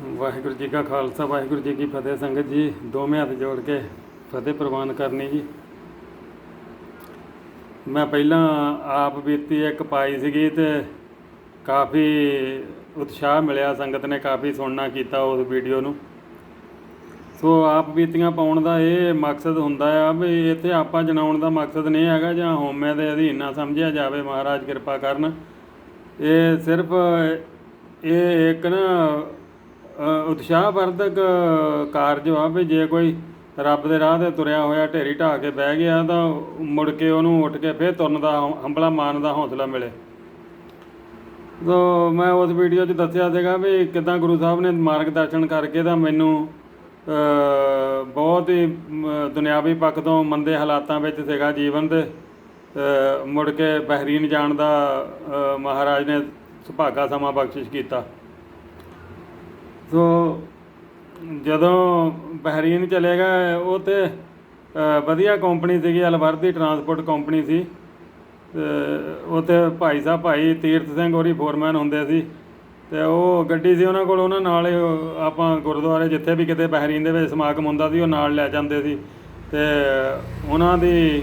ਵਾਹਿਗੁਰੂ ਜੀ ਕਾ ਖਾਲਸਾ, ਵਾਹਿਗੁਰੂ ਜੀ ਕੀ ਫਤਿਹ। ਸੰਗਤ ਜੀ, ਦੋਵੇਂ ਹੱਥ ਜੋੜ ਕੇ ਫਤਿਹ ਪ੍ਰਵਾਨ ਕਰਨੀ ਜੀ। ਮੈਂ ਪਹਿਲਾਂ ਆਪ ਬੀਤੀ ਇੱਕ ਪਾਈ ਸੀਗੀ ਤੇ ਕਾਫੀ ਉਤਸ਼ਾਹ ਮਿਲਿਆ ਸੰਗਤ ਨੇ, ਕਾਫੀ ਸੁਣਨਾ ਕੀਤਾ ਉਸ ਵੀਡੀਓ ਨੂੰ। ਸੋ ਆਪ ਬੀਤੀਆਂ ਪਾਉਣ ਦਾ ਇਹ ਮਕਸਦ ਹੁੰਦਾ ਆ ਵੀ ਇੱਥੇ ਆਪਾਂ ਜਣਾਉਣ ਦਾ ਮਕਸਦ ਨਹੀਂ ਹੈਗਾ ਜਾਂ ਹੋਮੇ ਦੇ ਅਧੀਨ ਨਾ ਸਮਝਿਆ ਜਾਵੇ, ਮਹਾਰਾਜ ਕਿਰਪਾ ਕਰਨ। ਇਹ ਸਿਰਫ ਇਹ ਇੱਕ ਨਾ ਉਤਸ਼ਾਹ ਵਰਧਕ ਕਾਰਜ ਆ ਵੀ ਜੇ ਕੋਈ ਰੱਬ ਦੇ ਰਾਹ ਤੇ ਤੁਰਿਆ ਹੋਇਆ ਢੇਰੀ ਢਾਹ ਕੇ ਬਹਿ ਗਿਆ ਤਾਂ ਮੁੜ ਕੇ ਉਹਨੂੰ ਉੱਠ ਕੇ ਫੇਰ ਤੁਰਨ ਦਾ ਹੌ- ਹੰਭਲਾ ਮਾਰਨ ਦਾ ਹੌਸਲਾ ਮਿਲੇ। ਸੋ ਮੈਂ ਉਸ ਵੀਡੀਓ 'ਚ ਦੱਸਿਆ ਸੀਗਾ ਵੀ ਕਿਦਾਂ ਗੁਰੂ ਸਾਹਿਬ ਨੇ ਮਾਰਗਦਰਸ਼ਨ ਕਰਕੇ ਤਾਂ ਮੈਨੂੰ ਬਹੁਤ ਹੀ ਦੁਨਿਆਵੀ ਪੱਖ ਤੋਂ ਮੰਦੇ ਹਾਲਾਤਾਂ ਵਿੱਚ ਸੀਗਾ ਜੀਵਨ ਦੇ ਮੁੜ ਕੇ ਬਹਿਰੀਨ ਜਾਣ ਦਾ ਮਹਾਰਾਜ ਨੇ ਸੁਭਾਗਾ ਸਮਾਂ ਬਖਸ਼ਿਸ਼ ਕੀਤਾ। ਸੋ ਜਦੋਂ ਬਹਿਰੀਨ ਚਲੇ ਗਏ, ਉਹ ਤੇ ਵਧੀਆ ਕੰਪਨੀ ਸੀਗੀ, ਅਲਵਰਦੀ ਟਰਾਂਸਪੋਰਟ ਕੰਪਨੀ ਸੀ। ਤੇ ਉੱਥੇ ਭਾਈ ਸਾਹਿਬ, ਭਾਈ ਤੀਰਥ ਸਿੰਘ ਹੋਰੀ ਫੋਰਮੈਨ ਹੁੰਦੇ ਸੀ। ਤੇ ਉਹ ਗੱਡੀ ਸੀ ਉਹਨਾਂ ਕੋਲ, ਉਹਨਾਂ ਨਾਲ ਹੀ ਆਪਾਂ ਗੁਰਦੁਆਰੇ ਜਿੱਥੇ ਵੀ ਕਿਤੇ ਬਹਿਰੀਨ ਦੇ ਵਿੱਚ ਸਮਾਗਮ ਹੁੰਦਾ ਸੀ, ਉਹ ਨਾਲ ਲੈ ਜਾਂਦੇ ਸੀ। ਤੇ ਉਹਨਾਂ ਦੀ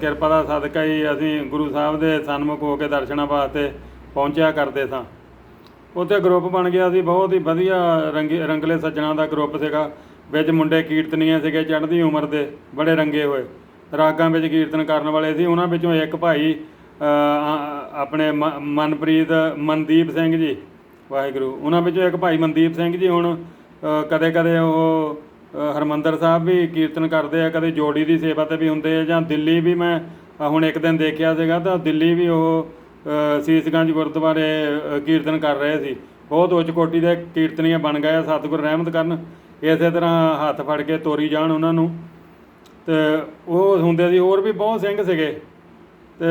ਕਿਰਪਾ ਦਾ ਸਦਕਾ ਹੀ ਅਸੀਂ ਗੁਰੂ ਸਾਹਿਬ ਦੇ ਸਨਮੁਖ ਹੋ ਕੇ ਦਰਸ਼ਨਾਂ ਵਾਸਤੇ ਪਹੁੰਚਿਆ ਕਰਦੇ ਸਾਂ। ਉੱਥੇ ਗਰੁੱਪ ਬਣ ਗਿਆ ਸੀ ਬਹੁਤ ਹੀ ਵਧੀਆ ਰੰਗੇ ਰੰਗਲੇ ਸੱਜਣਾ ਦਾ ਗਰੁੱਪ ਸੀਗਾ। ਵਿੱਚ ਮੁੰਡੇ ਕੀਰਤਨੀਏ ਸੀਗੇ ਚੜ੍ਹਦੀ ਉਮਰ ਦੇ ਬੜੇ ਰੰਗੇ ਹੋਏ। ਰਾਗਾਂ ਵਿੱਚ ਕੀਰਤਨ ਕਰਨ ਵਾਲੇ ਸੀ ਉਹਨਾਂ ਵਿੱਚੋਂ ਇੱਕ ਭਾਈ ਆਪਣੇ ਮ- ਮਨਪ੍ਰੀਤ ਮਨਦੀਪ ਸਿੰਘ ਜੀ ਵਾਹਿਗੁਰੂ। ਉਹਨਾਂ ਵਿੱਚੋਂ ਇੱਕ ਭਾਈ ਮਨਦੀਪ ਸਿੰਘ ਜੀ ਹੁਣ ਕਦੇ ਕਦੇ ਉਹ ਅ, ਹਰਮੰਦਰ ਸਾਹਿਬ ਵੀ ਕੀਰਤਨ ਕਰਦੇ ਆ ਕਦੇ ਜੋੜੀ ਦੀ ਸੇਵਾ ਤੇ ਵੀ ਹੁੰਦੇ ਆ ਜਾਂ ਦਿੱਲੀ ਵੀ ਮੈਂ ਹੁਣ ਇੱਕ ਦਿਨ ਦੇਖਿਆ ਸੀਗਾ ਤਾਂ ਦਿੱਲੀ ਵੀ ਉਹ ਸੀਸਗੰਜ ਗੁਰਦੁਆਰੇ ਕੀਰਤਨ ਕਰ ਰਹੇ ਸੀ। ਬਹੁਤ ਉੱਚ ਕੋਟੀ ਦੇ ਕੀਰਤਨੀਆਂ ਬਣ ਗਏ ਆ, ਸਤਿਗੁਰ ਰਹਿਮਤ ਕਰਨ। ਇਸੇ ਤਰ੍ਹਾਂ ਹੱਥ ਫੜ ਕੇ ਤੋਰੀ ਜਾਣ ਉਹਨਾਂ ਨੂੰ। ਤੇ ਉਹ ਹੁੰਦੇ ਸੀ ਹੋਰ ਵੀ ਬਹੁਤ ਸਿੰਘ ਸੀਗੇ। ਤੇ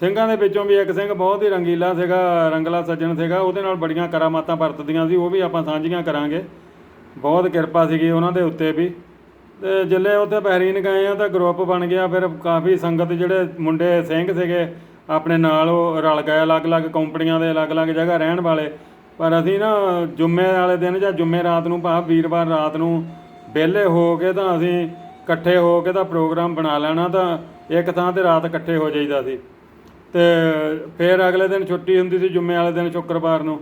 ਸਿੰਘਾਂ ਦੇ ਵਿੱਚੋਂ ਵੀ ਇੱਕ ਸਿੰਘ ਬਹੁਤ ਹੀ ਰੰਗੀਲਾ ਸੀਗਾ ਰੰਗਲਾ ਸੱਜਣ ਸੀਗਾ। ਉਹਦੇ ਨਾਲ ਬੜੀਆਂ ਕਰਾਮਾਤਾਂ ਵਰਤਦੀਆਂ ਸੀ ਉਹ ਵੀ ਆਪਾਂ ਸਾਂਝੀਆਂ ਕਰਾਂਗੇ। ਬਹੁਤ ਕਿਰਪਾ ਸੀਗੀ ਉਹਨਾਂ ਦੇ ਉੱਤੇ ਵੀ। ਤੇ ਜਿੱਲੇ ਉੱਥੇ ਬਹਿਰੀਨ ਗਏ ਆ ਤਾਂ ਗਰੁੱਪ ਬਣ ਗਿਆ ਫਿਰ ਕਾਫੀ ਸੰਗਤ ਜਿਹੜੇ ਮੁੰਡੇ ਸਿੰਘ ਸੀਗੇ ਆਪਣੇ ਨਾਲ ਉਹ ਰਲ ਗਏ, ਅਲੱਗ-ਅਲੱਗ ਕੰਪਨੀਆਂ ਦੇ ਅਲੱਗ-ਅਲੱਗ ਜਗ੍ਹਾ ਰਹਿਣ ਵਾਲੇ। ਪਰ ਅਸੀਂ ਨਾ ਜੁਮੇ ਵਾਲੇ ਦਿਨ ਜਾਂ ਜੁਮੇ ਰਾਤ ਨੂੰ ਭਾਵ ਵੀਰਵਾਰ ਰਾਤ ਨੂੰ ਵਿਹਲੇ ਹੋ ਕੇ ਤਾਂ ਅਸੀਂ ਇਕੱਠੇ ਹੋ ਕੇ ਤਾਂ ਪ੍ਰੋਗਰਾਮ ਬਣਾ ਲੈਣਾ ਤਾਂ ਇੱਕ ਥਾਂ ਤੇ ਰਾਤ ਇਕੱਠੇ ਹੋ ਜਾਈਦਾ ਸੀ। ਤੇ ਫਿਰ ਅਗਲੇ ਦਿਨ ਛੁੱਟੀ ਹੁੰਦੀ ਸੀ ਜੁਮੇ ਵਾਲੇ ਦਿਨ ਸ਼ੁੱਕਰਵਾਰ ਨੂੰ।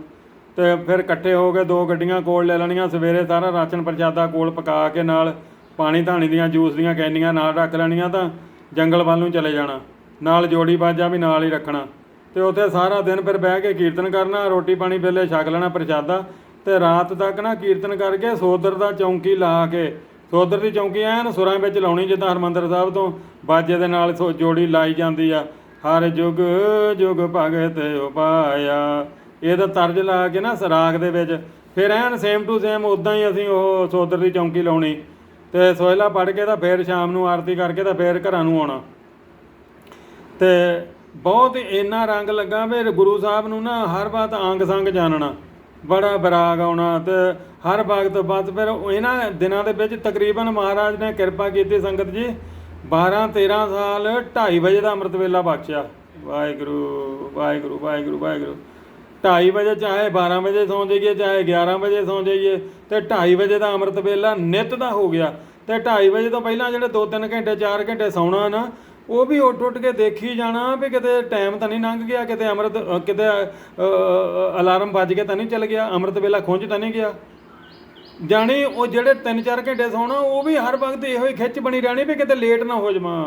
ਤੇ ਫਿਰ ਇਕੱਠੇ ਹੋ ਕੇ ਦੋ ਗੱਡੀਆਂ ਕੋਲ ਲੈ ਲੈਣੀਆਂ, ਸਵੇਰੇ ਸਾਰਾ ਰਾਸ਼ਨ ਪ੍ਰਸ਼ਾਦਾ ਕੋਲ ਪਕਾ ਕੇ ਨਾਲ ਪਾਣੀ ਧਾਣੀ ਦੀਆਂ, ਜੂਸ ਦੀਆਂ ਕੈਨੀਆਂ ਨਾਲ ਰੱਖ ਲੈਣੀਆਂ ਤਾਂ ਜੰਗਲ ਵੱਲ ਨੂੰ ਚਲੇ ਜਾਣਾ। ਨਾਲ ਜੋੜੀ ਬਾਜਾ ਵੀ ਨਾਲ ਹੀ ਰੱਖਣਾ। ਤੇ ਉੱਥੇ ਸਾਰਾ ਦਿਨ ਫਿਰ ਬਹਿ ਕੇ ਕੀਰਤਨ ਕਰਨਾ, ਰੋਟੀ ਪਾਣੀ ਵੇਲੇ ਛਕ ਲੈਣਾ ਪ੍ਰਸ਼ਾਦਾ। ਤੇ ਰਾਤ ਤੱਕ ਨਾ ਕੀਰਤਨ ਕਰਕੇ ਸੋਦਰ ਦਾ ਚੌਂਕੀ ਲਾ ਕੇ, ਸੋਦਰ ਦੀ ਚੌਂਕੀ ਐਨ ਸੁਰਾਂ ਵਿੱਚ ਲਾਉਣੀ ਜਿੱਦਾਂ ਹਰਮੰਦਰ ਸਾਹਿਬ ਤੋਂ, ਬਾਜੇ ਦੇ ਨਾਲ ਸੋ- ਜੋੜੀ ਲਾਈ ਜਾਂਦੀ ਆ। ਹਰ ਜੁਗ ਜੁਗ ਭਗਤ ਉਪਾਇਆ ਇਹਦਾ ਤਰਜ ਲਾ ਕੇ ਨਾ ਸਰਾਗ ਦੇ ਵਿੱਚ, ਫਿਰ ਐਨ ਸੇਮ ਟੂ ਸੇਮ ਉਦਾਂ ਹੀ ਅਸੀਂ ਉਹ ਸੋਦਰ ਦੀ ਚੌਂਕੀ ਲਾਉਣੀ। ਤੇ ਸੋਇਲਾ ਪੜ ਕੇ ਤਾਂ ਫਿਰ ਸ਼ਾਮ ਨੂੰ ਆਰਤੀ ਕਰਕੇ ਤਾਂ ਫਿਰ ਘਰਾਂ ਨੂੰ ਆਉਣਾ। ਤੇ ਬਹੁਤ ਇੰਨਾ ਰੰਗ ਲੱਗਾ ਵੀ ਗੁਰੂ ਸਾਹਿਬ ਨੂੰ ਨਾ ਹਰ ਬਾਤ ਅੰਗ ਸੰਗ ਜਾਣਨਾ, ਬੜਾ ਬਰਾਗ ਆਉਣਾ ਤੇ ਹਰ ਵਕਤ ਬਾਅਦ ਫਿਰ ਇਹਨਾਂ ਦਿਨਾਂ ਦੇ ਵਿੱਚ ਤਕਰੀਬਨ ਮਹਾਰਾਜ ਨੇ ਕਿਰਪਾ ਕੀਤੀ ਸੰਗਤ ਜੀ 12 13 ਸਾਲ 2:30 ਵਜੇ ਦਾ ਅੰਮ੍ਰਿਤ ਵੇਲਾ ਬਖਸ਼ਿਆ। ਵਾਹਿਗੁਰੂ ਵਾਹਿਗੁਰੂ ਵਾਹਿਗੁਰੂ ਵਾਹਿਗੁਰੂ। 2:30 ਵਜੇ ਚਾਹੇ 12 ਵਜੇ ਸੌਂ ਜਾਈਏ, ਚਾਹੇ 11 ਵਜੇ ਸੌਂ ਜਾਈਏ, ਤੇ 2:30 ਵਜੇ ਦਾ ਅੰਮ੍ਰਿਤ ਵੇਲਾ ਨਿਤ ਦਾ ਹੋ ਗਿਆ। ਤੇ 2:30 ਵਜੇ ਤੋਂ ਪਹਿਲਾਂ ਜਿਹੜੇ 2-3 ਘੰਟੇ 4 ਘੰਟੇ ਸੌਣਾ ਨਾ ਉਹ ਵੀ ਉੱਠ ਉੱਠ ਕੇ ਦੇਖੀ ਜਾਣਾ ਵੀ ਕਿਤੇ ਟਾਈਮ ਤਾਂ ਨਹੀਂ ਲੰਘ ਗਿਆ, ਕਿਤੇ ਅੰਮ੍ਰਿਤ ਕਿਤੇ ਅਲਾਰਮ ਵੱਜ ਕੇ ਤਾਂ ਨਹੀਂ ਚੱਲ ਗਿਆ, ਅੰਮ੍ਰਿਤ ਵੇਲਾ ਖੁੰਝ ਤਾਂ ਨਹੀਂ ਗਿਆ। ਜਾਣੀ ਉਹ ਜਿਹੜੇ 3-4 ਘੰਟੇ ਸੌਣਾ, ਉਹ ਵੀ ਹਰ ਵਕਤ ਇਹੋ ਹੀ ਖਿੱਚ ਬਣੀ ਰਹਿਣੀ ਵੀ ਕਿਤੇ ਲੇਟ ਨਾ ਹੋ ਜਾਵਾਂ।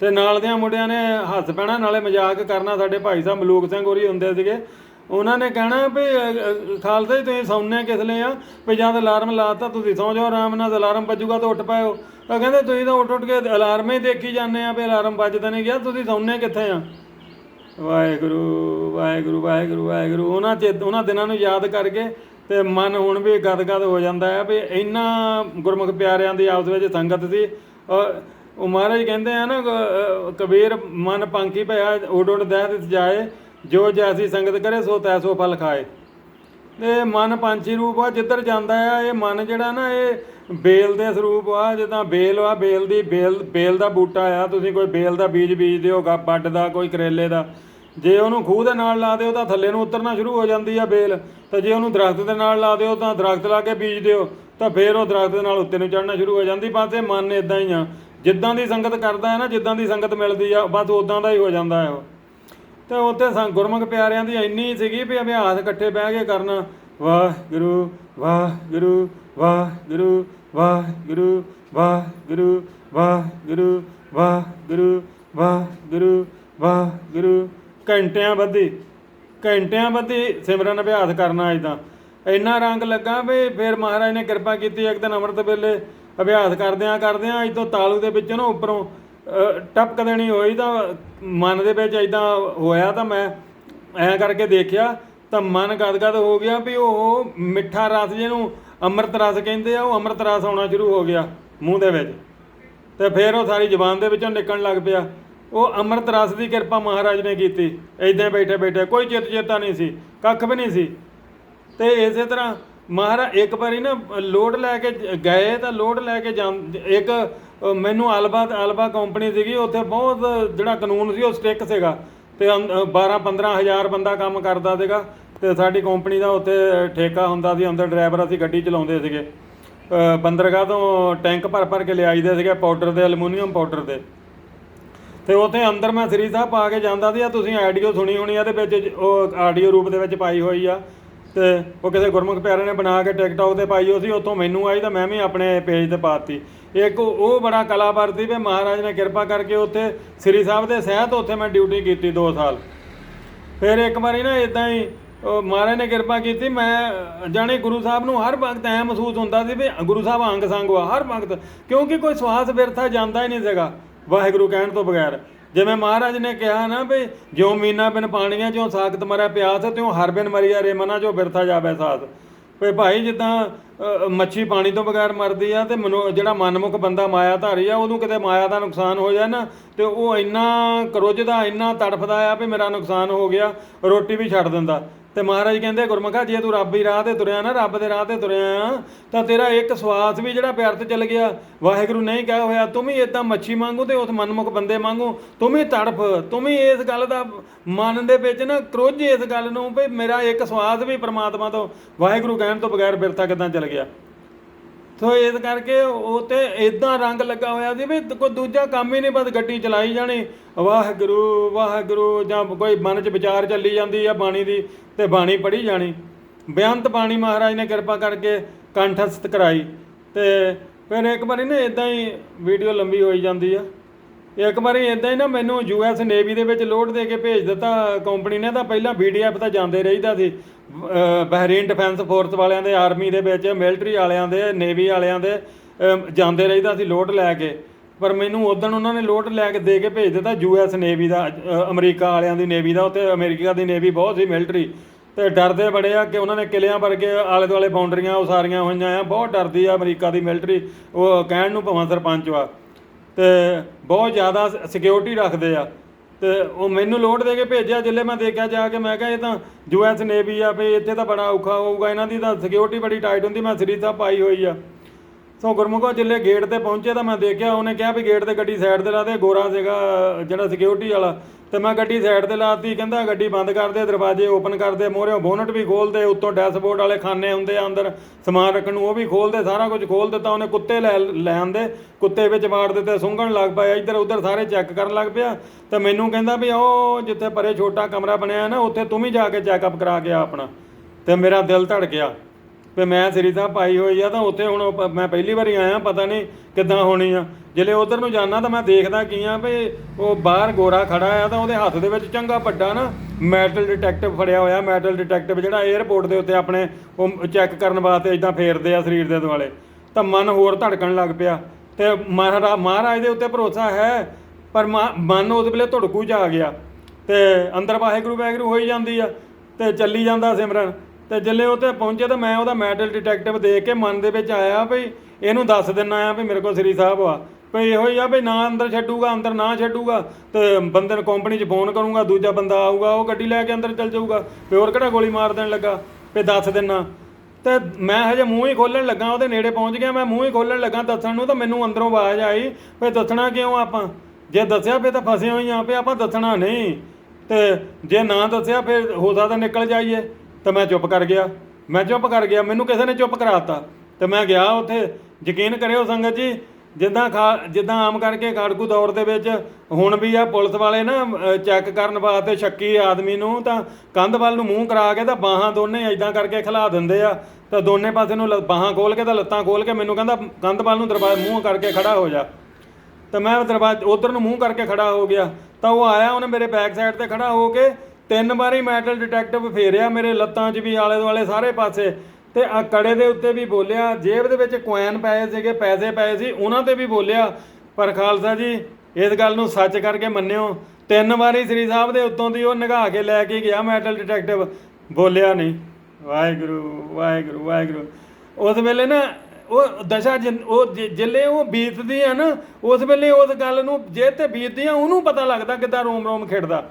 ਤੇ ਨਾਲ ਦਿਆਂ ਮੁੰਡਿਆਂ ਨੇ ਹੱਸ ਪੈਣਾ, ਨਾਲੇ ਮਜ਼ਾਕ ਕਰਨਾ, ਸਾਡੇ ਭਾਈ ਸਾਹਿਬ ਮਲੂਕ ਸਿੰਘ ਹੋਰੀ ਹੁੰਦੇ ਸੀਗੇ। ਉਹਨਾਂ ਨੇ ਕਹਿਣਾ ਵੀ ਖਾਲਸਾ ਜੀ, ਤੁਸੀਂ ਸੌਂਨੇ ਕਿਸ ਲਈ ਆ, ਵੀ ਜਦ ਅਲਾਰਮ ਲਾਤਾ, ਤੁਸੀਂ ਸੌਂ ਜਾਓ ਆਰਾਮ ਨਾਲ ਅਲਾਰਮ ਵੱਜੂਗਾ ਤਾਂ ਉੱਠ ਪਾਇਓ। ਤਾਂ ਕਹਿੰਦੇ ਤੁਸੀਂ ਤਾਂ ਉੱਠ ਉੱਠ ਕੇ ਅਲਾਰਮ ਹੀ ਦੇਖੀ ਜਾਂਦੇ ਆ ਵੀ ਅਲਾਰਮ ਵੱਜਦਾ ਨਹੀਂ ਗਿਆ, ਤੁਸੀਂ ਸੌਂਨੇ ਕਿੱਥੇ ਆ? ਵਾਹਿਗੁਰੂ ਵਾਹਿਗੁਰੂ ਵਾਹਿਗੁਰੂ ਵਾਹਿਗੁਰੂ। ਉਹਨਾਂ ਚ ਉਹਨਾਂ ਦਿਨਾਂ ਨੂੰ ਯਾਦ ਕਰਕੇ ਤੇ ਮਨ ਹੁਣ ਵੀ ਗਦਗਦ ਹੋ ਜਾਂਦਾ ਹੈ ਵੀ ਇੰਨਾ ਗੁਰਮੁਖ ਪਿਆਰਿਆਂ ਦੀ ਆਪਸ ਵਿੱਚ ਸੰਗਤ ਸੀ। ਔਰ ਉਹ ਮਹਾਰਾਜ ਕਹਿੰਦੇ ਆ ਨਾ ਕਬੀਰ ਮਨ ਪੰਖੀ ਭਇਆ ਉੱਡ ਉੱਡ ਦਹਿ ਜਾਏ। ਜੋ ਜੈਸੀ ਸੰਗਤ ਕਰੇ ਸੋ ਤੈਸੋ ਫਲ ਖਾਏ। ਤੇ ਮਨ ਪੰਛੀ ਰੂਪ ਆ, ਜਿੱਧਰ ਜਾਂਦਾ ਆ, ਇਹ ਮਨ ਜਿਹੜਾ ਨਾ, ਇਹ ਬੇਲ ਦੇ ਸਰੂਪ ਆ, ਜਿੱਦਾਂ ਬੇਲ ਆ, ਬੇਲ ਦੀ ਬੇਲ ਬੇਲ ਦਾ ਬੂਟਾ ਆ, ਤੁਸੀਂ ਕੋਈ ਬੇਲ ਦਾ ਬੀਜ ਬੀਜਦੇ ਹੋ ਗਾ- ਦਾ, ਕੋਈ ਕਰੇਲੇ ਦਾ। ਜੇ ਉਹਨੂੰ ਖੂਹ ਦੇ ਨਾਲ ਲਾ ਦਿਓ ਤਾਂ ਥੱਲੇ ਨੂੰ ਉਤਰਨਾ ਸ਼ੁਰੂ ਹੋ ਜਾਂਦੀ ਆ ਬੇਲ। ਤਾਂ ਜੇ ਉਹਨੂੰ ਦਰਖਤ ਦੇ ਨਾਲ ਲਾ ਦਿਓ ਤਾਂ ਦਰਖਤ ਲਾ ਕੇ ਬੀਜ ਦਿਓ, ਤਾਂ ਫੇਰ ਉਹ ਦਰਖਤ ਦੇ ਨਾਲ ਉੱਤੇ ਨੂੰ ਚੜਨਾ ਸ਼ੁਰੂ ਹੋ ਜਾਂਦੀ। ਬਸ ਇਹ ਮਨ ਇਦਾਂ ਹੀ ਆ। ਜਿੱਦਾਂ ਦੀ ਸੰਗਤ ਕਰਦਾ ਹੈ ਨਾ, ਜਿੱਦਾਂ ਦੀ ਸੰਗਤ ਮਿਲਦੀ ਆ, ਬਸ ਉਦਾਂ ਦਾ ਹੀ ਹੋ ਜਾਂਦਾ ਹੈ ਉਹ। ਤੇ ਉੱਥੇ ਸੰ ਗੁਰਮੁਖ ਪਿਆਰਿਆਂ ਦੀ ਇੰਨੀ ਸੀਗੀ ਵੀ ਅਭਿਆਸ ਇਕੱਠੇ ਬਹਿ ਕੇ ਕਰਨਾ। ਵਾਹਿਗੁਰੂ ਵਾਹ ਗੁਰੂ ਵਾਹ ਗੁਰੂ ਵਾਹ ਗੁਰੂ ਵਾਹ ਗੁਰੂ ਘੰਟਿਆਂ ਬੱਧੀ ਘੰਟਿਆਂ ਬੱਧੀ ਸਿਮਰਨ ਅਭਿਆਸ ਕਰਨਾ ਇਦਾਂ ਇੰਨਾ ਰੰਗ ਲੱਗਾ ਵੀ ਫਿਰ ਮਹਾਰਾਜ ਨੇ ਕਿਰਪਾ ਕੀਤੀ ਇੱਕ ਦਿਨ ਅੰਮ੍ਰਿਤ ਵੇਲੇ ਅਭਿਆਸ ਕਰਦਿਆਂ ਕਰਦਿਆਂ ਇਦੋਂ ਤਾਲੂ ਦੇ ਵਿੱਚੋਂ ਨਾ ਉੱਪਰੋਂ ਟਪਕ ਦੇਣੀ ਹੋਈ ਤਾਂ ਮਨ ਦੇ ਵਿੱਚ ਇਦਾਂ ਹੋਇਆ ਤਾਂ ਮੈਂ ਐਂ ਕਰਕੇ ਦੇਖਿਆ ਤਾਂ ਮਨ ਗਦਗਦ ਹੋ ਗਿਆ ਵੀ ਉਹ ਮਿੱਠਾ ਰਸ ਜਿਹਨੂੰ ਅੰਮ੍ਰਿਤ ਰਸ ਕਹਿੰਦੇ ਆ, ਉਹ ਅੰਮ੍ਰਿਤ ਰਸ ਆਉਣਾ ਸ਼ੁਰੂ ਹੋ ਗਿਆ ਮੂੰਹ ਦੇ ਵਿੱਚ। ਤੇ ਫਿਰ ਉਹ ਸਾਰੀ ਜ਼ੁਬਾਨ ਦੇ ਵਿੱਚੋਂ ਨਿਕਲਣ ਲੱਗ ਪਿਆ। ਉਹ ਅੰਮ੍ਰਿਤ ਰਸ ਦੀ ਕਿਰਪਾ ਮਹਾਰਾਜ ਨੇ ਕੀਤੀ। ਐਦਾਂ ਬੈਠੇ ਬੈਠੇ ਕੋਈ ਚਿੱਤ ਚੇਤਾ ਨਹੀਂ ਸੀ, ਕੱਖ ਵੀ ਨਹੀਂ ਸੀ। ਤੇ ਇਸੇ ਤਰ੍ਹਾਂ ਮਹਾਰਾਜ, ਇੱਕ ਵਾਰੀ ਨਾ ਲੋਡ ਲੈ ਕੇ ਗਏ ਤਾਂ ਲੋਡ ਲੈ ਕੇ ਜਾਂ, ਇੱਕ ਮੈਨੂੰ ਅਲਬਾ ਅਲਬਾ ਕੰਪਨੀ ਸੀਗੀ, ਉੱਥੇ ਬਹੁਤ ਜਿਹੜਾ ਕਾਨੂੰਨ ਸੀ, ਉਹ ਸਟ੍ਰਿਕ ਸੀਗਾ। ਤੇ 12 15000 ਬੰਦਾ ਕੰਮ ਕਰਦਾ ਸੀਗਾ, ਤੇ ਸਾਡੀ ਕੰਪਨੀ ਦਾ ਉੱਥੇ ਠੇਕਾ ਹੁੰਦਾ ਸੀ, ਅੰਦਰ ਡਰਾਈਵਰ ਅਸੀਂ ਗੱਡੀ ਚਲਾਉਂਦੇ ਸੀਗੇ। ਬੰਦਰਗਾਹ ਤੋਂ ਟੈਂਕ ਭਰ ਭਰ ਕੇ ਲਿਆਈਦੇ ਸੀਗੇ ਪਾਊਡਰ ਦੇ ਐਲੂਮੀਨੀਅਮ ਪਾਊਡਰ ਦੇ। ਤੇ ਉੱਥੇ ਅੰਦਰ ਮੈਂ ਸ੍ਰੀ ਸਾਹਿਬ ਪਾ ਕੇ ਜਾਂਦਾ ਸੀ ਆ ਤੁਸੀਂ ਆਡੀਓ ਸੁਣੀ ਹੋਣੀ ਆ ਤੇ ਵਿੱਚ ਉਹ ਆਡੀਓ ਰੂਪ ਦੇ ਵਿੱਚ ਪਾਈ ਹੋਈ ਆ। ਤੇ ਉਹ ਕਿਸੇ ਗੁਰਮੁਖ ਪਿਆਰੇ ਨੇ ਬਣਾ ਕੇ ਟਿਕਟੌਕ ਤੇ ਪਾਈ ਉਹ ਸੀ, ਉੱਥੋਂ ਮੈਨੂੰ ਆਈ ਤਾਂ ਮੈਂ ਵੀ ਆਪਣੇ ਪੇਜ ਤੇ ਪਾਤੀ। ਇੱਕ ਉਹ ਬੜਾ ਕਲਾਕਾਰ ਸੀ ਵੀ ਮਹਾਰਾਜ ਨੇ ਕਿਰਪਾ ਕਰਕੇ ਉੱਥੇ ਸ੍ਰੀ ਸਾਹਿਬ ਦੇ ਸਹਿਤ ਉੱਥੇ ਮੈਂ ਡਿਊਟੀ ਕੀਤੀ 2 ਸਾਲ। ਫਿਰ ਇੱਕ ਵਾਰੀ ਨਾ ਇਦਾਂ ਹੀ ਮਹਾਰਾਜ ਨੇ ਕਿਰਪਾ ਕੀਤੀ, ਮੈਂ ਜਾਣੇ ਗੁਰੂ ਸਾਹਿਬ ਨੂੰ ਹਰ ਵਕਤ ਐ ਮਹਿਸੂਸ ਹੁੰਦਾ ਸੀ ਵੀ ਗੁਰੂ ਸਾਹਿਬ ਅੰਗ ਸੰਗ ਵਾ, ਹਰ ਵਕਤ। ਕਿਉਂਕਿ ਕੋਈ ਸਵਾਸ ਬਿਰਥਾ ਜਾਂਦਾ ਹੀ ਨਹੀਂ ਸੀਗਾ, ਵਾਹਿਗੁਰੂ ਕਹਿਣ ਤੋਂ ਬਗੈਰ। ਜਿਵੇਂ ਮਹਾਰਾਜ ਨੇ ਕਿਹਾ ਨਾ ਵੀ ਜਿਉ ਮੀਨਾ ਬਿਨ ਪਾਣੀਆਂ, ਜਿਉ ਸਾਖਤ ਮਰਿਆ ਪਿਆਸ, ਤਿਉ ਹਰ ਬਿਨ ਮਰੀਆ ਰੇ ਮਨਾ, ਜੋ ਬਿਰਥਾ ਜਾਵੇ ਸਾਥ ਵੀ ਭਾਈ ਜਿੱਦਾਂ ਮੱਛੀ ਪਾਣੀ ਤੋਂ ਬਗੈਰ ਮਰਦੀ ਆ, ਤੇ ਮਨੋ, ਜਿਹੜਾ ਮਨਮੁਖ ਬੰਦਾ ਮਾਇਆ ਧਾਰੀ ਆ, ਉਹਨੂੰ ਕਿਤੇ ਮਾਇਆ ਦਾ ਨੁਕਸਾਨ ਹੋ ਜਾਏ ਨਾ, ਤੇ ਉਹ ਇੰਨਾ ਕਰੁੱਜਦਾ ਇੰਨਾ ਤੜਫਦਾ ਆ ਵੀ ਮੇਰਾ ਨੁਕਸਾਨ ਹੋ ਗਿਆ, ਰੋਟੀ ਵੀ ਛੱਡ ਦਿੰਦਾ। ਤੇ ਮਹਾਰਾਜ ਕਹਿੰਦੇ, ਗੁਰਮਖਾ ਜੇ ਤੂੰ ਰੱਬ ਦੀ ਰਾਹ ਤੇ ਤੁਰਿਆ ਨਾ, ਰੱਬ ਦੇ ਰਾਹ ਤੇ ਤੁਰਿਆ ਆ, ਤਾਂ ਤੇਰਾ ਇੱਕ ਸਵਾਸ ਵੀ ਜਿਹੜਾ ਪਿਆਰ ਤੇ ਚੱਲ ਗਿਆ। ਵਾਹਿਗੁਰੂ ਨਹੀਂ ਕਹਿ ਹੋਇਆ, ਤੂੰ ਵੀ ਇਦਾਂ ਮੱਛੀ ਵਾਂਗੂ ਤੇ ਉਸ ਮਨਮੁਖ ਬੰਦੇ ਵਾਂਗੂ, ਤੂੰ ਵੀ ਤੜਫ, ਤੂੰ ਵੀ ਇਸ ਗੱਲ ਦਾ ਮਨ ਦੇ ਵਿੱਚ ਨਾ ਕਰੋਝ ਇਸ ਗੱਲ ਨੂੰ ਵੀ ਮੇਰਾ ਇੱਕ ਸਵਾਸ ਵੀ ਪ੍ਰਮਾਤਮਾ ਤੋਂ, ਵਾਹਿਗੁਰੂ ਕਹਿਣ ਤੋਂ ਬਗੈਰ ਬਿਰਥਾ ਕਿਦਾਂ ਚੱਲ ਗਿਆ? ਸੋ ਇਸ ਕਰਕੇ ਉਹ ਤੇ ਇਦਾਂ ਰੰਗ ਲੱਗਾ ਹੋਇਆ ਸੀ ਵੀ ਕੋਈ ਦੂਜਾ ਕੰਮ ਹੀ ਨਹੀਂ, ਬਸ ਗੱਡੀ ਚਲਾਈ ਜਾਣੀ। ਵਾਹਿਗੁਰੂ ਵਾਹਿਗੁਰੂ, ਜਾਂ ਕੋਈ ਮਨ 'ਚ ਵਿਚਾਰ ਚੱਲੀ ਜਾਂਦੀ ਆ ਬਾਣੀ ਦੀ ਤੇ ਬਾਣੀ ਪੜ੍ਹੀ ਜਾਣੀ। ਬੇਅੰਤ ਬਾਣੀ ਮਹਾਰਾਜ ਨੇ ਕਿਰਪਾ ਕਰਕੇ ਕੰਠਸਥ ਕਰਾਈ ਤੇ ਫਿਰ ਇੱਕ ਵਾਰੀ ਨਾ ਇਦਾਂ ਹੀ ਵੀਡੀਓ ਲੰਬੀ ਹੋਈ ਜਾਂਦੀ ਆ। ਇੱਕ ਵਾਰੀ ਇਦਾਂ ਹੀ ਨਾ ਮੈਨੂੰ ਯੂਐਸ ਨੇਵੀ ਦੇ ਵਿੱਚ ਲੋਡ ਦੇ ਕੇ ਭੇਜ ਦਿੱਤਾ ਕੰਪਨੀ ਨੇ, ਤਾਂ ਪਹਿਲਾਂ ਬੀਡੀਐਫ ਤਾਂ ਜਾਂਦੇ ਰਹੀਦਾ ਸੀ। ਬਹਿਰੀਨ ਡਿਫੈਂਸ ਫੋਰਸ ਵਾਲਿਆਂ ਦੇ ਆਰਮੀ ਦੇ ਵਿੱਚ ਮਿਲਟਰੀ ਵਾਲਿਆਂ ਦੇ ਨੇਵੀ ਵਾਲਿਆਂ ਦੇ ਜਾਂਦੇ ਰਹੀਦਾ ਸੀ ਲੋਡ ਲੈ ਕੇ। ਪਰ ਮੈਨੂੰ ਉਦੋਂ ਉਹਨਾਂ ਨੇ ਲੋਡ ਲੈ ਕੇ ਦੇ ਕੇ ਭੇਜ ਦਿੱਤਾ ਯੂਐਸ ਨੇਵੀ ਦਾ ਅਮਰੀਕਾ ਵਾਲਿਆਂ ਦੀ ਨੇਵੀ ਦਾ, ਉੱਥੇ ਅਮਰੀਕਾ ਦੀ ਨੇਵੀ ਬਹੁਤ ਸੀ ਮਿਲਟਰੀ ਤੇ ਡਰਦੇ ਬੜੇ ਆ ਕਿ ਉਹਨਾਂ ਨੇ ਕਿਲਿਆਂ ਵਰਗੇ ਆਲੇ ਦੁਆਲੇ ਬਾਉਂਡਰੀਆਂ ਉਸਾਰੀਆਂ ਹੋਈਆਂ ਆ, ਬਹੁਤ ਡਰਦੀ ਆ ਅਮਰੀਕਾ ਦੀ ਮਿਲਟਰੀ ਉਹ ਕਹਿਣ ਨੂੰ ਭਾਵੇਂ ਸਰਪੰਚ ਵਾ। ਤੇ ਬਹੁਤ ਜ਼ਿਆਦਾ ਸਿਕਿਉਰਿਟੀ ਰੱਖਦੇ ਆ। ਤੇ ਉਹ ਮੈਨੂੰ ਲੋਡ ਦੇ ਕੇ ਭੇਜਿਆ, ਜਿੱਲੇ ਮੈਂ ਦੇਖਿਆ ਜਾ ਕੇ, ਮੈਂ ਕਿਹਾ ਇਹ ਤਾਂ ਯੂਐਸ ਨੇਵੀ ਆ, ਵੀ ਇੱਥੇ ਤਾਂ ਬੜਾ ਔਖਾ ਹੋਊਗਾ, ਇਹਨਾਂ ਦੀ ਤਾਂ ਸਿਕਿਉਰਿਟੀ ਬੜੀ ਟਾਈਟ ਹੁੰਦੀ, ਮੈਂ ਸ੍ਰੀ ਸਾਹਿਬ ਪਾਈ ਹੋਈ ਆ। ਸੋ ਗੁਰਮੁਖੋ, ਜਿੱਲੇ ਗੇਟ ਤੇ ਪਹੁੰਚੇ ਤਾਂ ਮੈਂ ਦੇਖਿਆ, ਉਹਨੇ ਕਿਹਾ ਵੀ ਗੇਟ ਤੇ ਗੱਡੀ ਸਾਈਡ ਤੇ ਲਾ ਦੇ, ਗੋਰਾ ਸੀਗਾ ਜਿਹੜਾ ਸਿਕਿਉਰਿਟੀ ਵਾਲਾ। ਤੇ ਮੈਂ ਗੱਡੀ ਸਾਈਡ ਤੇ ਲਾਤੀ, ਕਹਿੰਦਾ ਗੱਡੀ ਬੰਦ ਕਰ ਦੇ, ਦਰਵਾਜ਼ੇ ਓਪਨ ਕਰ ਦੇ ਮੋਹਰਿਓਂ ਬੋਨਟ ਵੀ ਖੋਲ ਦੇ, ਉੱਤੋਂ ਡੈਸ਼ਬੋਰਡ ਵਾਲੇ ਖਾਨੇ ਹੁੰਦੇ ਆ ਅੰਦਰ, ਸਮਾਨ ਰੱਖਣ ਨੂੰ ਉਹ ਵੀ ਖੋਲ ਦੇ, ਸਾਰਾ ਕੁਝ ਖੋਲ ਦਿੱਤਾ, ਉਹਨੇ ਕੁੱਤੇ ਲੈ ਲੈ ਆਂਦੇ, ਕੁੱਤੇ ਵਿੱਚ ਵਾੜ ਦਿੱਤੇ, ਸੁੰਘਣ ਲੱਗ ਪਿਆ ਇੱਧਰ ਉੱਧਰ ਸਾਰੇ ਚੈੱਕ ਕਰਨ ਲੱਗ ਪਿਆ, ਤੇ ਮੈਨੂੰ ਕਹਿੰਦਾ ਵੀ ਉਹ ਜਿੱਥੇ ਪਰੇ ਛੋਟਾ ਕਮਰਾ ਬਣਿਆ ਨਾ, ਉੱਥੇ ਤੂੰ ਵੀ ਜਾ ਕੇ ਚੈੱਕਅਪ ਕਰਾ ਕੇ ਆ ਆਪਣਾ, ਤੇ ਮੇਰਾ ਦਿਲ ਧੜ ਗਿਆ ਵੀ ਮੈਂ ਸ੍ਰੀ ਸਾਹਿਬ ਪਾਈ ਹੋਈ ਆ ਤਾਂ ਉੱਥੇ ਹੁਣ ਪ- ਮੈਂ ਪਹਿਲੀ ਵਾਰੀ ਆਇਆ, ਪਤਾ ਨਹੀਂ ਕਿੱਦਾਂ ਹੋਣੀ ਆ। ਜਿਹੜੇ ਉਧਰ ਨੂੰ ਜਾਣਾ ਤਾਂ ਮੈਂ ਦੇਖਦਾ ਕੀ ਆ ਵੀ ਉਹ ਬਾਹਰ ਗੋਰਾ ਖੜਾ ਆ ਤਾਂ ਉਹਦੇ ਹੱਥ ਦੇ ਵਿੱਚ ਚੰਗਾ ਵੱਡਾ ਨਾ ਮੈਟਲ ਡਿਟੈਕਟਿਵ ਫੜਿਆ ਹੋਇਆ ਮੈਟਲ ਡਿਟੈਕਟਿਵ ਜਿਹੜਾ 에ਅਰਪੋਰਟ ਦੇ ਉੱਤੇ ਆਪਣੇ ਉਹ ਚੈੱਕ ਕਰਨ ਵਾਸਤੇ ਇਦਾਂ ਫੇਰਦੇ ਆ ਸਰੀਰ ਦੇ ਦੁਆਲੇ। ਤਾਂ ਮਨ ਹੋਰ ਧੜਕਣ ਲੱਗ ਪਿਆ ਤੇ ਮਹਾਰਾ, ਮਹਾਰਾਜ ਦੇ ਉੱਤੇ ਭਰੋਸਾ ਹੈ, ਪਰ ਮਾ- ਮਨ ਉਸ ਵੇਲੇ ਧੜਕੂ ਚ ਆ ਗਿਆ ਤੇ ਅੰਦਰ ਵਾਹਿਗੁਰੂ ਵਾਹਿਗੁਰੂ ਹੋਈ ਜਾਂਦੀ ਆ ਤੇ ਚੱਲੀ ਜਾਂਦਾ ਸਿਮਰਨ। ਤੇ ਜਿੱਲੇ ਉੱਤੇ ਪਹੁੰਚੇ ਤਾਂ ਮੈਂ ਉਹਦਾ ਮੈਟਲ ਡਿਟੈਕਟਿਵ ਦੇਖ ਕੇ ਮਨ ਦੇ ਵਿੱਚ ਆਇਆ ਵੀ ਇਹਨੂੰ ਦੱਸ ਦਿੰਨਾ ਆ ਵੀ ਮੇਰੇ ਕੋਲ ਸ੍ਰੀ ਸਾਹਿਬ ਆ। ਵੀ ਇਹੋ ਹੀ ਆ ਵੀ ਨਾ ਅੰਦਰ ਛੱਡੂਗਾ, ਅੰਦਰ ਨਾ ਛੱਡੂਗਾ ਤੇ ਬੰਦੇ ਨੂੰ ਕੰਪਨੀ 'ਚ ਫੋਨ ਕਰੂੰਗਾ, ਦੂਜਾ ਬੰਦਾ ਆਊਗਾ, ਉਹ ਗੱਡੀ ਲੈ ਕੇ ਅੰਦਰ ਚੱਲ ਜਾਊਗਾ, ਵੀ ਹੋਰ ਕਿਹੜਾ ਗੋਲੀ ਮਾਰ ਦੇਣ ਲੱਗਾ, ਵੀ ਦੱਸ ਦਿੰਨਾ ਤੇ ਮੈਂ ਹਜੇ ਮੂੰਹ ਹੀ ਖੋਲਣ ਲੱਗਾ, ਉਹਦੇ ਨੇੜੇ ਪਹੁੰਚ ਗਿਆ, ਮੈਂ ਮੂੰਹ ਹੀ ਖੋਲਣ ਲੱਗਾ ਦੱਸਣ ਨੂੰ, ਤਾਂ ਮੈਨੂੰ ਅੰਦਰੋਂ ਆਵਾਜ਼ ਆਈ ਵੀ ਦੱਸਣਾ ਕਿਉਂ ਆਪਾਂ? ਜੇ ਦੱਸਿਆ ਫੇ ਤਾਂ ਫਸੇ ਹੋਈ ਆ ਵੀ ਆਪਾਂ ਦੱਸਣਾ ਨਹੀਂ। ਤੇ ਜੇ ਨਾ ਦੱਸਿਆ ਫਿਰ ਹੋ ਸਕਦਾ ਨਿਕਲ ਜਾਈਏ। ਤਾਂ ਮੈਂ ਚੁੱਪ ਕਰ ਗਿਆ। ਮੈਂ ਚੁੱਪ ਕਰ ਗਿਆ। ਮੈਨੂੰ ਕਿਸੇ ਨੇ ਚੁੱਪ ਕਰਾਤਾ। ਤੇ ਮੈਂ ਗਿਆ ਉੱਥੇ। ਯਕੀਨ ਕਰਿਓ ਸੰਗਤ ਜੀ, ਜਿੱਦਾਂ ਖਾ, ਜਿੱਦਾਂ ਆਮ ਕਰਕੇ ਖਾੜਕੂ ਦੌਰ ਦੇ ਵਿੱਚ ਹੁਣ ਵੀ ਆ ਪੁਲਿਸ ਵਾਲੇ ਨਾ ਚੈੱਕ ਕਰਨ ਵਾਸਤੇ ਸ਼ੱਕੀ ਆਦਮੀ ਨੂੰ ਤਾਂ ਕੰਧ ਵੱਲ ਨੂੰ ਮੂੰਹ ਕਰਾ ਕੇ ਤਾਂ ਬਾਹਾਂ ਦੋਨੇ ਐਦਾਂ ਕਰਕੇ ਖਿਲਾ ਦਿੰਦੇ ਆ। ਤਾਂ ਦੋਨੇ ਪਾਸੇ ਨੂੰ ਲ- ਬਾਹਾਂ ਖੋਲ ਕੇ ਤਾਂ ਲੱਤਾਂ ਖੋਲ ਕੇ ਮੈਨੂੰ ਕਹਿੰਦਾ, ਕੰਧ ਵੱਲ ਨੂੰ ਦਰਵਾਜ਼ਾ ਮੂੰਹ ਕਰਕੇ ਖੜਾ ਹੋ ਜਾ। ਤਾਂ ਮੈਂ ਦਰਵਾਜ਼ਾ ਉਧਰ ਨੂੰ ਮੂੰਹ ਕਰਕੇ ਖੜਾ ਹੋ ਗਿਆ। ਤਾਂ ਉਹ ਆਇਆ, ਉਹਨੇ ਮੇਰੇ ਬੈਕ ਸਾਈਡ ਤੇ ਖੜਾ ਹੋ ਕੇ ਤਿੰਨ ਵਾਰੀ ਮੈਟਲ ਡਿਟੈਕਟਿਵ ਫੇਰਿਆ ਮੇਰੇ ਲੱਤਾਂ 'ਚ ਵੀ, ਆਲੇ ਦੁਆਲੇ ਸਾਰੇ ਪਾਸੇ। ਤੇ ਆ ਕੜੇ ਦੇ ਉੱਤੇ ਵੀ ਬੋਲਿਆ, ਜੇਬ ਦੇ ਵਿੱਚ ਕੁਐਨ ਪਏ ਸੀਗੇ, ਪੈਸੇ ਪਏ ਸੀ, ਉਹਨਾਂ ਤੇ ਵੀ ਬੋਲਿਆ। ਪਰ ਖਾਲਸਾ ਜੀ, ਇਸ ਗੱਲ ਨੂੰ ਸੱਚ ਕਰਕੇ ਮੰਨਿਓ, ਤਿੰਨ ਵਾਰੀ ਸ੍ਰੀ ਸਾਹਿਬ ਦੇ ਉੱਤੋਂ ਦੀ ਉਹ ਨਿਗਾਹ ਕੇ ਲੈ ਕੇ ਗਿਆ ਮੈਟਲ ਡਿਟੈਕਟਿਵ ਬੋਲਿਆ ਨਹੀਂ। ਵਾਹਿਗੁਰੂ ਵਾਹਿਗੁਰੂ ਵਾਹਿਗੁਰੂ। ਉਸ ਵੇਲੇ ਨਾ, ਉਹ ਦਸ਼ਾ ਜਿਨ- ਉਹ ਜਿੱਲੇ ਉਹ ਬੀਤਦੀ ਆ ਨਾ, ਉਸ ਵੇਲੇ ਉਸ ਗੱਲ ਨੂੰ ਜੇ ਤੇ ਬੀਤਦੀ ਆ, ਉਹਨੂੰ ਪਤਾ ਲੱਗਦਾ ਕਿੱਦਾਂ ਰੋਮ ਰੋਮ ਖਿੜਦਾ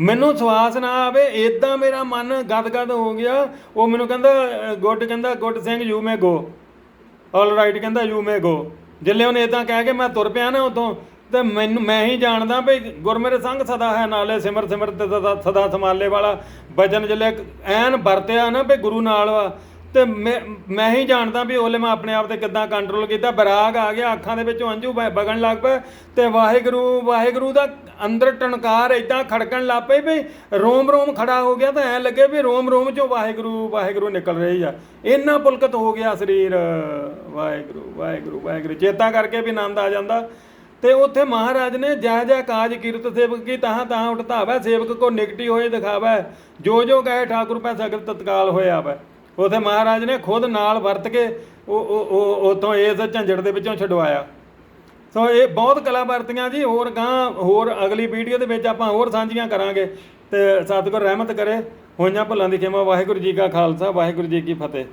ਮੈਨੂੰ ਸਵਾਸ ਨਾ ਆਵੇ ਇਦਾਂ ਮੇਰਾ ਮਨ ਗਦਗਦ ਹੋ ਗਿਆ। ਉਹ ਮੈਨੂੰ ਕਹਿੰਦਾ ਗੁੱਡ ਕਹਿੰਦਾ, good Singh you may go all right ਕਹਿੰਦਾ ਯੂ ਮੇ ਗੋ ਜਿੱਲੇ ਉਹਨੇ ਇਦਾਂ ਕਹਿ ਕੇ ਮੈਂ ਤੁਰ ਪਿਆ ਨਾ ਉਦੋਂ, ਤੇ ਮੈਨੂੰ, ਮੈਂ ਹੀ ਜਾਣਦਾ ਵੀ ਗੁਰਮੇਰੇ ਸੰਗ ਸਦਾ ਹੈ ਨਾਲੇ ਸਿਮਰ ਸਿਮਰ ਤੇ ਸਦਾ ਸਦਾ ਸੰਭਾਲੇ ਵਾਲਾ। ਵਜਨ ਜਿੱਲੇ ਐਨ ਵਰਤਿਆ ਨਾ ਵੀ ਗੁਰੂ ਨਾਲ ਵਾ ਤੇ ਮੈਂ ਮੈਂ ਹੀ ਜਾਣਦਾ ਵੀ ਉਹਲੇ ਮੈਂ ਆਪਣੇ ਆਪ ਤੇ ਕਿੱਦਾਂ ਕੰਟਰੋਲ ਕੀਤਾ। ਬਰਾਗ ਆ ਗਿਆ, ਅੱਖਾਂ ਦੇ ਵਿੱਚੋਂ ਅੰਜੂ ਵ- ਵਗਣ ਲੱਗ ਪਏ ਤੇ ਵਾਹਿਗੁਰੂ ਵਾਹਿਗੁਰੂ ਦਾ ਅੰਦਰ ਟਣਕਾਰ ਇਦਾਂ ਖੜਕਣ ਲੱਗ ਪਈ ਵੀ ਰੋਮ ਰੋਮ ਖੜਾ ਹੋ ਗਿਆ ਤਾਂ ਐ ਲੱਗੇ ਵੀ ਰੋਮ ਰੋਮ ਚੋਂ ਵਾਹਿਗੁਰੂ ਵਾਹਿਗੁਰੂ ਨਿਕਲ ਰਹੀ ਆ। ਇੰਨਾ ਪੁਲਕਤ ਹੋ ਗਿਆ ਸਰੀਰ। ਵਾਹਿਗੁਰੂ ਵਾਹਿਗੁਰੂ ਵਾਹਿਗੁਰੂ। ਚੇਤਾ ਕਰਕੇ ਵੀ ਆਨੰਦ ਆ ਜਾਂਦਾ। ਤੇ ਉੱਥੇ ਮਹਾਰਾਜ ਨੇ ਜਹ ਜਹ ਕਾਜ ਕੀਰਤ ਸੇਵਕ ਕੀ ਤਹਾਂ ਤਹਾਂ ਉਠਾਵੈ ਸੇਵਕ ਕੋ ਨਿਕਟੀ ਹੋਏ ਦਿਖਾਵੈ। ਜੋ ਜੋ ਕਹੇ ਠਾਕੁਰ ਪੈ ਸਗਲ ਤਤਕਾਲ ਹੋਇਆ ਵੈ। ਉਥੇ ਮਹਾਰਾਜ ਨੇ ਖੁਦ ਨਾਲ ਵਰਤ ਕੇ ਉਹ ਉਹ ਉਹ ਇਸ ਝੰਜੜ ਦੇ ਵਿੱਚੋਂ ਛਡਵਾਇਆ। ਸੋ ਇਹ ਬਹੁਤ ਕਲਾ ਵਰਤੀਆਂ ਜੀ, ਹੋਰ ਗਾਂ ਹੋਰ ਅਗਲੀ ਵੀਡੀਓ ਦੇ ਵਿੱਚ ਆਪਾਂ ਹੋਰ ਸਾਂਝੀਆਂ ਕਰਾਂਗੇ। ਤੇ ਸਤਿਗੁਰ ਰਹਿਮਤ ਕਰੇ। ਹੋਈਆਂ ਭੁੱਲਾਂ ਦੀ ਖਿਮਾ, ਵਾਹਿਗੁਰੂ ਜੀ ਕਾ ਖਾਲਸਾ, ਵਾਹਿਗੁਰੂ ਜੀ ਕੀ ਫਤਿਹ।